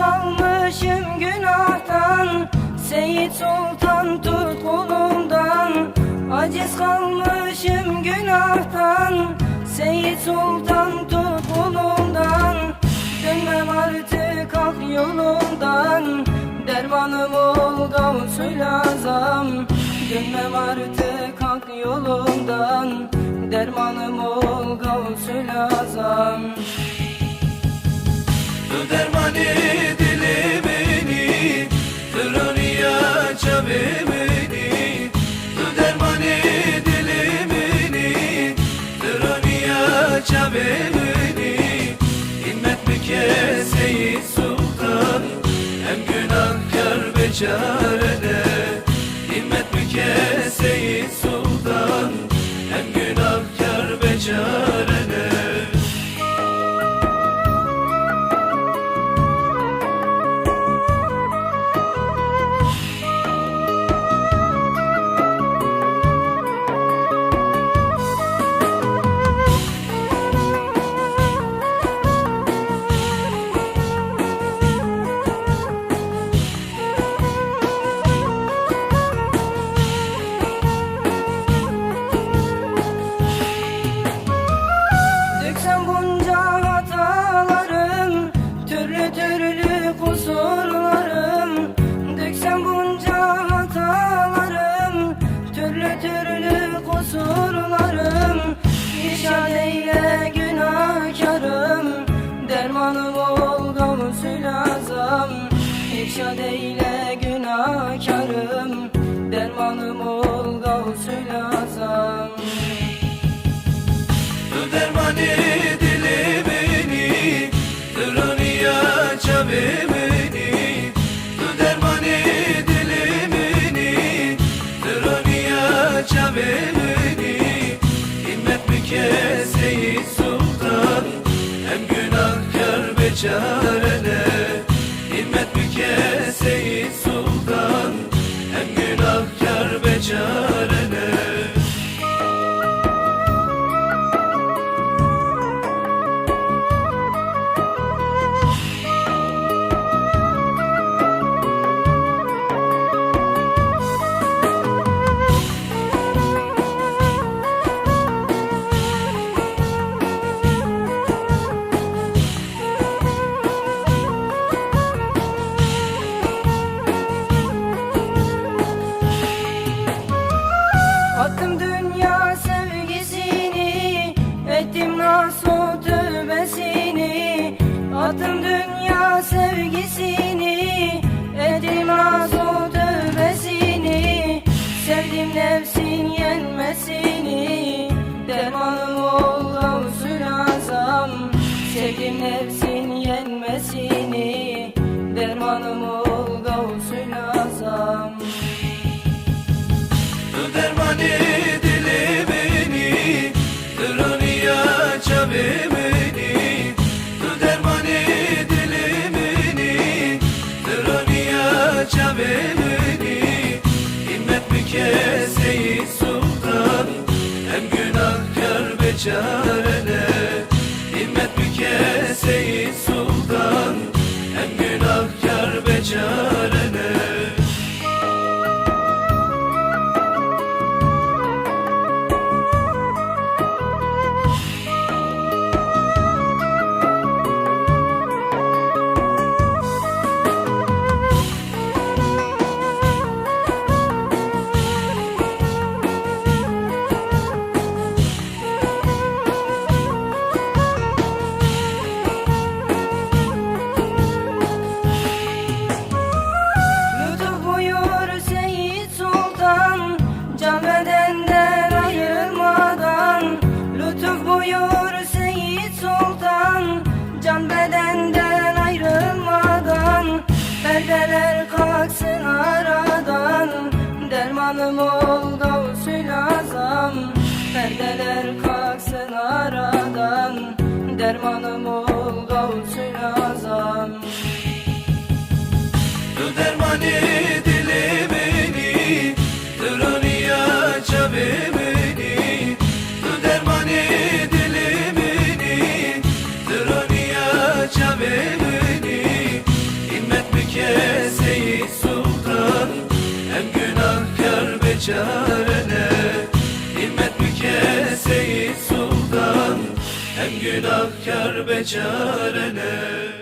kalmışım günahtan. Seyit Sultan tut kolumdan Aciz kalmışım günahtan. Seyit Sultan tut kolumdan Dönmem artık kalk yolundan. Dermanım ol Gavsul Azam. Dönmem artık kalk yolundan. Dermanım ol Gavsul Azam. Dermani dilimini Fıroniya çabimini Dermani dilimini Fıroniya çabimini Himmet mi Seyit Sultan Hem günahkar beçarede Himmet mi Seyit Sultan Hem günahkar beçarede İrşad eyle günahkarım Dermanım ol gavsul azam. Dermani dilimini Dıroniya çabimini Dermani dilimini Dıroniya çabimini Himmet mi Seyit Sultan Hem günahkar beçarede Attım dünya sevgisini Ettim nasıl tövbesini. Sevdim nefsin yenmesini Dermanım ol gavsul azam Sevdim nefsin günahkar Dermanım ol gavsul azam. Perdeler kalksın aradan. Dermanım ol Beçarene